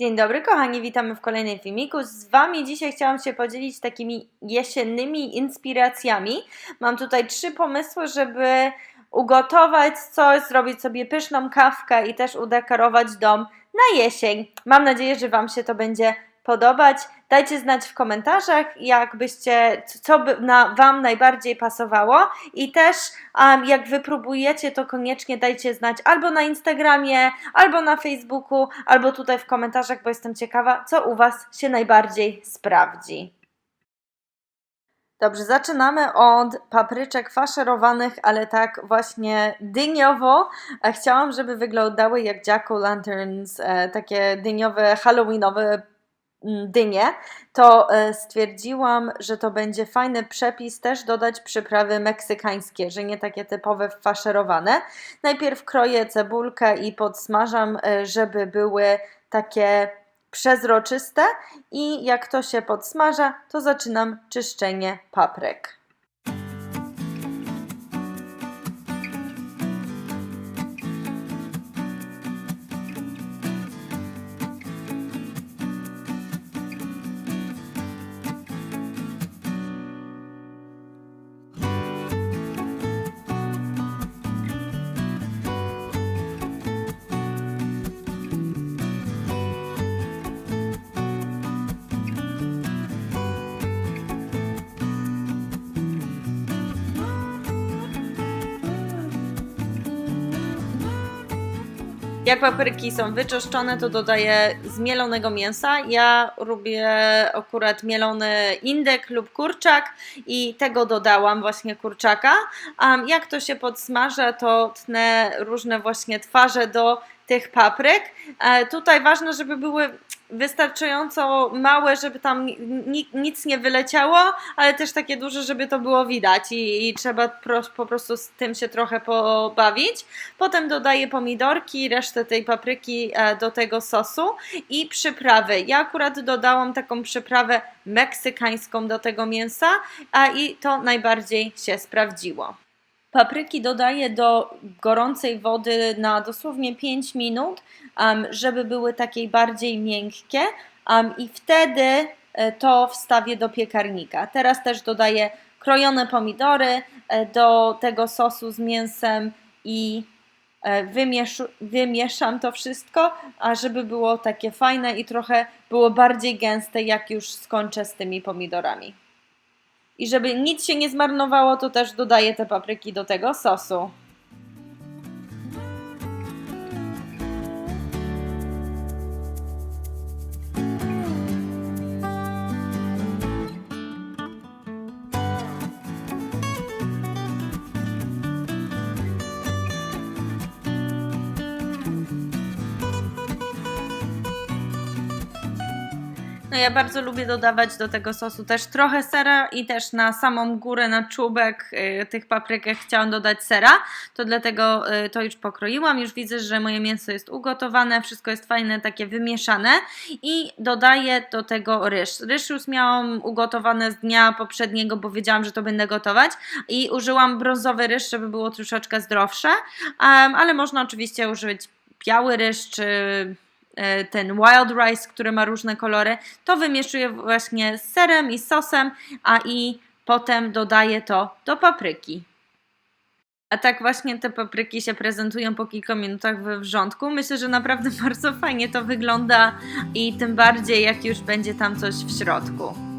Dzień dobry, kochani, witamy w kolejnym filmiku. Z Wami dzisiaj chciałam się podzielić takimi jesiennymi inspiracjami. Mam tutaj trzy pomysły, żeby ugotować coś, zrobić sobie pyszną kawkę i też udekorować dom na jesień. Mam nadzieję, że Wam się to będzie podobać. Dajcie znać w komentarzach, jakbyście, co by na Wam najbardziej pasowało i też um, jak wypróbujecie, to koniecznie dajcie znać albo na Instagramie, albo na Facebooku, albo tutaj w komentarzach, bo jestem ciekawa, co u Was się najbardziej sprawdzi. Dobrze, zaczynamy od papryczek faszerowanych, ale tak właśnie dyniowo. E, Chciałam, żeby wyglądały jak jack-o'-lanterns, e, takie dyniowe, halloweenowe mm, dynie, to e, stwierdziłam, że to będzie fajny przepis też dodać przyprawy meksykańskie, że nie takie typowe faszerowane. Najpierw kroję cebulkę i podsmażam, e, żeby były takie przezroczyste i jak to się podsmaża, to zaczynam czyszczenie papryk. Jak papryki są wyczyszczone, to dodaję zmielonego mięsa. Ja lubię akurat mielony indek lub kurczak i tego dodałam właśnie kurczaka. Um, jak to się podsmaża, to tnę różne właśnie twarze do tych papryk. E, tutaj ważne, żeby były wystarczająco małe, żeby tam ni- nic nie wyleciało, ale też takie duże, żeby to było widać i, i trzeba po prostu z tym się trochę pobawić. Potem dodaję pomidorki, resztę tej papryki e, do tego sosu i przyprawy. Ja akurat dodałam taką przyprawę meksykańską do tego mięsa a i to najbardziej się sprawdziło. Papryki dodaję do gorącej wody na dosłownie 5 minut, żeby były takie bardziej miękkie i wtedy e, to wstawię do piekarnika. Teraz też dodaję krojone pomidory e, do tego sosu z mięsem i e, wymieszu, wymieszam to wszystko, a żeby było takie fajne i trochę było bardziej gęste, jak już skończę z tymi pomidorami. I żeby nic się nie zmarnowało, to też dodaję te papryki do tego sosu. No ja bardzo lubię dodawać do tego sosu też trochę sera i też na samą górę, na czubek y, tych papryek chciałam dodać sera, to dlatego y, to już pokroiłam, już widzę, że moje mięso jest ugotowane, wszystko jest fajne, takie wymieszane i dodaję do tego ryż. Ryż już miałam ugotowane z dnia poprzedniego, bo wiedziałam, że to będę gotować i użyłam brązowy ryż, żeby było troszeczkę zdrowsze, ale można oczywiście użyć biały ryż czy ten wild rice, który ma różne kolory, to wymieszuję właśnie z serem i sosem, a i potem dodaję to do papryki. A tak właśnie te papryki się prezentują po kilku minutach we wrzątku. Myślę, że naprawdę bardzo fajnie to wygląda i tym bardziej jak już będzie tam coś w środku.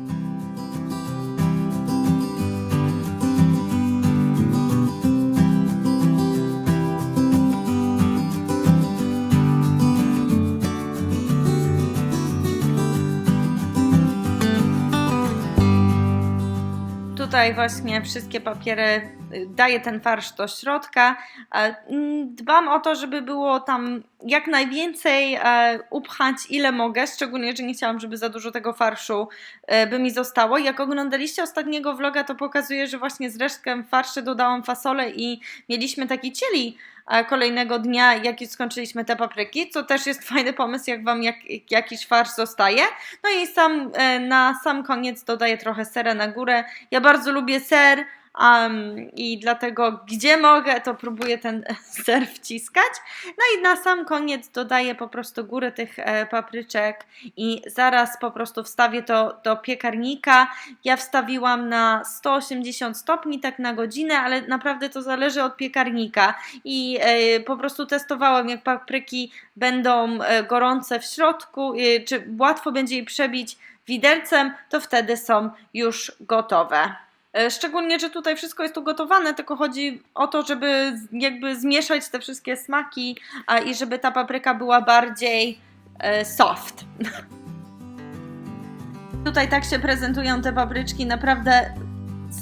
Tutaj właśnie wszystkie papiery daję ten farsz do środka. E, mm, Dbam o to, żeby było tam jak najwięcej e, upchać ile mogę, szczególnie, że nie chciałam, żeby za dużo tego farszu e, by mi zostało. Jak oglądaliście ostatniego vloga, to pokazuję, że właśnie z resztką farszy dodałam fasolę i mieliśmy taki cieli kolejnego dnia, jak już skończyliśmy te papryki, co też jest fajny pomysł, jak Wam jak, jakiś farsz zostaje. No i sam, na sam koniec dodaję trochę sera na górę. Ja bardzo lubię ser, um, i dlatego gdzie mogę, to próbuję ten ser wciskać. No i na sam koniec dodaję po prostu górę tych e, papryczek i zaraz po prostu wstawię to do piekarnika. Ja wstawiłam na 180 stopni tak na godzinę, ale naprawdę to zależy od piekarnika i e, po prostu testowałam jak papryki będą e, gorące w środku, czy łatwo będzie je przebić widelcem, to wtedy są już gotowe. E, Szczególnie, że tutaj wszystko jest ugotowane, tylko chodzi o to, żeby jakby zmieszać te wszystkie smaki a, i żeby ta papryka była bardziej e, soft. Tutaj tak się prezentują te papryczki, naprawdę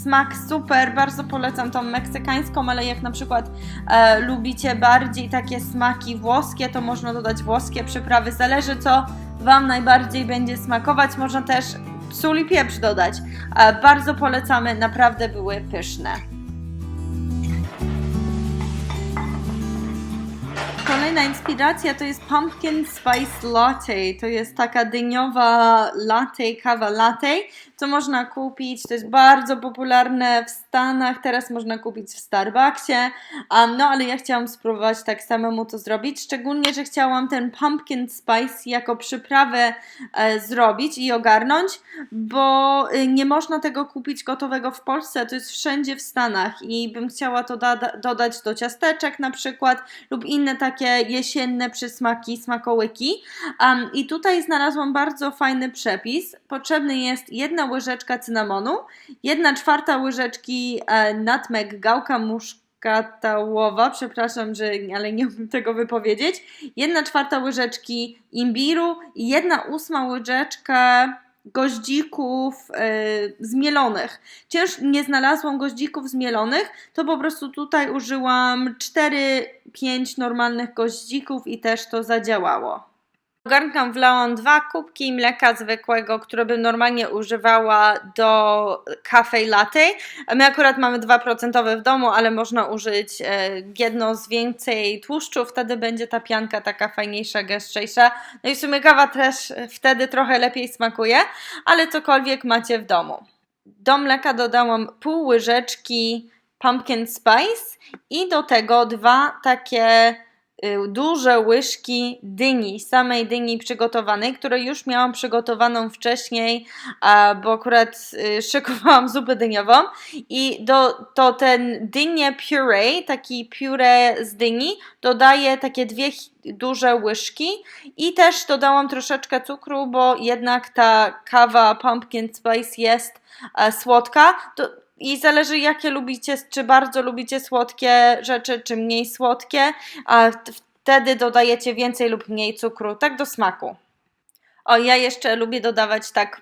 smak super, bardzo polecam tą meksykańską, ale jak na przykład e, lubicie bardziej takie smaki włoskie, to można dodać włoskie przyprawy, zależy co Wam najbardziej będzie smakować, można też sól i pieprz dodać. E, bardzo polecamy, naprawdę były pyszne. Kolejna inspiracja to jest Pumpkin Spice Latte. To jest taka dyniowa latte, kawa latte, co można kupić. To jest bardzo popularne w Stanach, teraz można kupić w Starbucksie. Um, no ale ja chciałam spróbować tak samemu to zrobić, szczególnie, że chciałam ten pumpkin spice jako przyprawę e, zrobić i ogarnąć, bo y, nie można tego kupić gotowego w Polsce, to jest wszędzie w Stanach i bym chciała to da- dodać do ciasteczek na przykład lub inne takie jesienne przysmaki, smakołyki. Um, I tutaj znalazłam bardzo fajny przepis. Potrzebny jest jedna łyżeczka cynamonu, jedna czwarta łyżeczki e, gałka muszkatałowa, przepraszam, że ale nie umiem tego wypowiedzieć, jedna czwarta łyżeczki imbiru i jedna ósma łyżeczka goździków e, zmielonych. Cięż nie znalazłam goździków zmielonych, to po prostu tutaj użyłam 4-5 normalnych goździków i też to zadziałało. Do garnka wlałam dwa kubki mleka zwykłego, które bym normalnie używała do kafe latte. My akurat mamy 2% w domu, ale można użyć e, jedno z więcej tłuszczu, wtedy będzie ta pianka taka fajniejsza, gęstrzejsza. No i w sumie kawa też wtedy trochę lepiej smakuje, ale cokolwiek macie w domu. Do mleka dodałam pół łyżeczki pumpkin spice i do tego dwa takie duże łyżki dyni, samej dyni przygotowanej, które już miałam przygotowaną wcześniej, bo akurat y, szykowałam zupę dyniową i do, to ten dynie puree, taki puree z dyni, dodaję takie dwie duże łyżki i też dodałam troszeczkę cukru, bo jednak ta kawa pumpkin spice jest słodka. To, i zależy jakie lubicie, czy bardzo lubicie słodkie rzeczy, czy mniej słodkie, a wtedy dodajecie więcej lub mniej cukru, tak do smaku. O, ja jeszcze lubię dodawać tak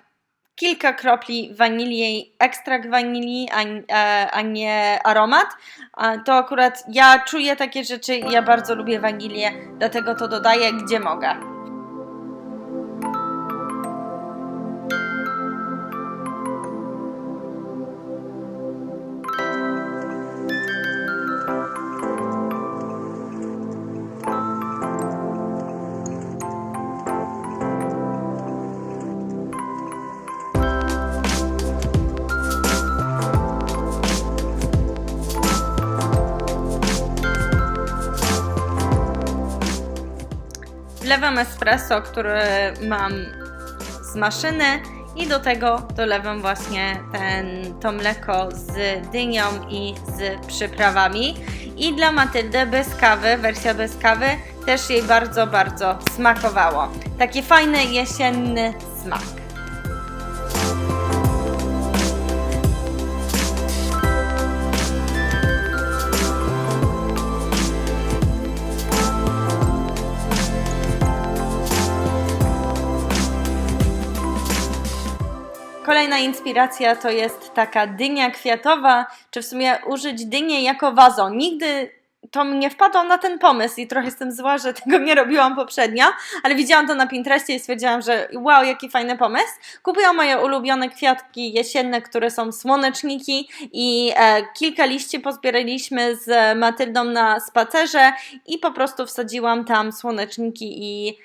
kilka kropli wanilii, ekstrakt wanilii, a, a, a nie aromat. A To akurat ja czuję takie rzeczy i ja bardzo lubię wanilię, dlatego to dodaję gdzie mogę. Wlewam espresso, który mam z maszyny i do tego dolewam właśnie ten, to mleko z dynią i z przyprawami. I dla Matyldy bez kawy, wersja bez kawy, też jej bardzo, bardzo smakowało. Taki fajny jesienny smak. Kolejna inspiracja to jest taka dynia kwiatowa, czy w sumie użyć dynię jako wazon. Nigdy to mnie wpadło na ten pomysł i trochę jestem zła, że tego nie robiłam poprzednio, ale widziałam to na Pinterestie i stwierdziłam, że wow, jaki fajny pomysł. Kupiłam moje ulubione kwiatki jesienne, które są słoneczniki i e, kilka liści pozbieraliśmy z Matyldą na spacerze i po prostu wsadziłam tam słoneczniki i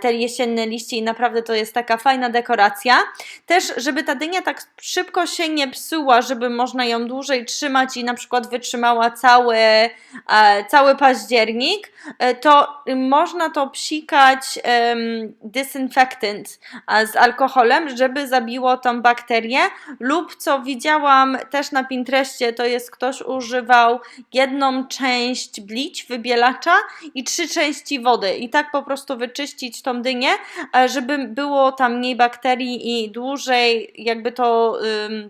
te jesienne liście i naprawdę to jest taka fajna dekoracja. Też, żeby ta dynia tak szybko się nie psuła, żeby można ją dłużej trzymać i na przykład wytrzymała cały, e, cały październik, e, to można to psikać e, z alkoholem, żeby zabiło tą bakterię lub co widziałam też na Pinterestie, to jest ktoś używał jedną część blić, wybielacza i trzy części wody i tak po prostu wyczyścić tą dynię, e, żeby było tam mniej bakterii i dłużej jakby to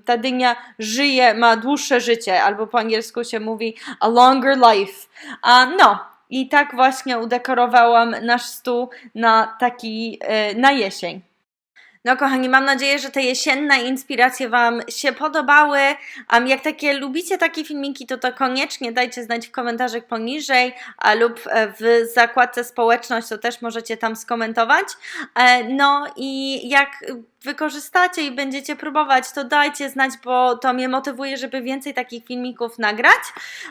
ta dynia żyje, ma dłuższe życie, albo po angielsku się mówi a longer life. A no, i tak właśnie udekorowałam nasz stół na taki, e, na jesień. No kochani, mam nadzieję, że te jesienne inspiracje Wam się podobały. Um, jak takie lubicie takie filmiki, to to koniecznie dajcie znać w komentarzach poniżej a, lub e, w zakładce społeczność, to też możecie tam skomentować. E, no i jak wykorzystacie i będziecie próbować, to dajcie znać, bo to mnie motywuje, żeby więcej takich filmików nagrać.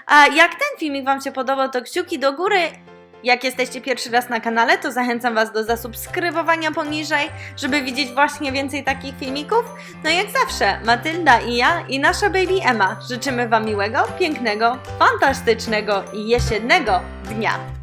A jak ten filmik Wam się podobał, to kciuki do góry. Jak jesteście pierwszy raz na kanale, to zachęcam Was do zasubskrybowania poniżej, żeby widzieć właśnie więcej takich filmików. No i jak zawsze, Matylda i ja i nasza baby Emma życzymy Wam miłego, pięknego, fantastycznego i jesiennego dnia.